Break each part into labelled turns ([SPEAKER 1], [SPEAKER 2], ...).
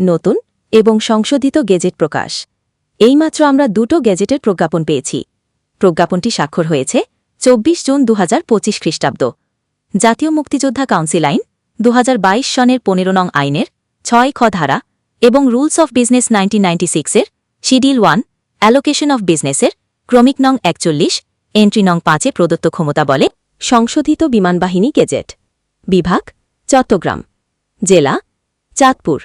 [SPEAKER 1] নতুন এবং সংশোধিত গেজেট প্রকাশ। এইমাত্র আমরা দুটো গেজেটের প্রজ্ঞাপন পেয়েছি। প্রজ্ঞাপনটি স্বাক্ষর হয়েছে চব্বিশ জুন দু খ্রিস্টাব্দ। জাতীয় মুক্তিযোদ্ধা কাউন্সিল আইন দু হাজার বাইশ সনের পনেরো নং আইনের ছয় খ ধারা এবং rules of business nineteen ninety সিক্সের শিডিউল ওয়ান, অ্যালোকেশন অফ বিজনেসের ক্রমিক নং একচল্লিশ, এন্ট্রি নং পাঁচে প্রদত্ত ক্ষমতা বলে সংশোধিত বিমানবাহিনী গেজেট। বিভাগ, চট্টগ্রাম। জেলা, চাঁদপুর।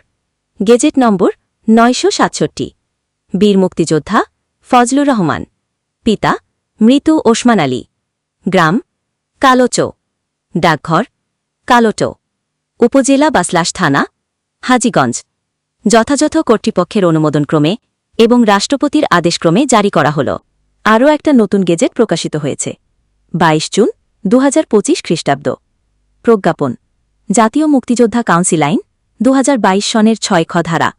[SPEAKER 1] গেজেট নম্বর নয়শো সাতষট্টি। বীর মুক্তিযোদ্ধা ফজলুর রহমান। পিতা মৃত ওসমান আলী। গ্রাম কালোচো। ডাকঘর কালোটো। উপজেলা বাসলাস থানা হাজিগঞ্জ। যথাযথ কর্তৃপক্ষের অনুমোদনক্রমে এবং রাষ্ট্রপতির আদেশক্রমে জারি করা হল। আরও একটা নতুন গেজেট প্রকাশিত হয়েছে। ২২ জুন দু হাজার পঁচিশ খ্রিস্টাব্দ। প্রজ্ঞাপন। জাতীয় মুক্তিযোদ্ধা কাউন্সিল আইন দু সনের ছয় খ ধারা,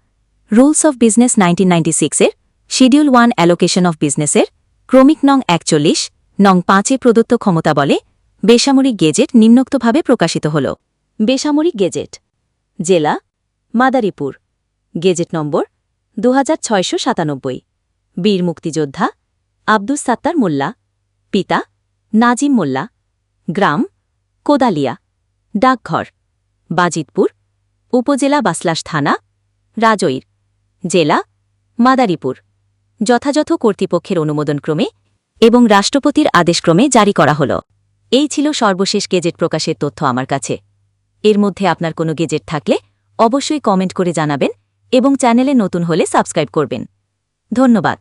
[SPEAKER 1] rules of business nineteen ninety সিক্সের, শিডিউল ওয়ান অ্যালোকেশন অফ বিজনেসের, ক্রমিক নং একচল্লিশ, নং পাঁচে প্রদত্ত ক্ষমতা বলে, বেসামরিক গেজেট নিম্নোক্তভাবে প্রকাশিত হল। বেসামরিক গেজেট, জেলা, মাদারীপুর, গেজেট নম্বর দু বীর মুক্তিযোদ্ধা, আব্দুস সাত্তার মোল্লা, পিতা, নাজিম মোল্লা, গ্রাম, কোদালিয়া, ডাকঘর, বাজিতপুর উপজেলা বাসলাস থানা, রাজৈর, জেলা, মাদারীপুর। যথাযথ কর্তৃপক্ষের অনুমোদনক্রমে এবং রাষ্ট্রপতির আদেশক্রমে জারি করা হল। এই ছিল সর্বশেষ গেজেট প্রকাশের তথ্য আমার কাছে। এর মধ্যে আপনার কোনো গেজেট থাকলে অবশ্যই কমেন্ট করে জানাবেন এবং চ্যানেলে নতুন হলে সাবস্ক্রাইব করবেন। ধন্যবাদ।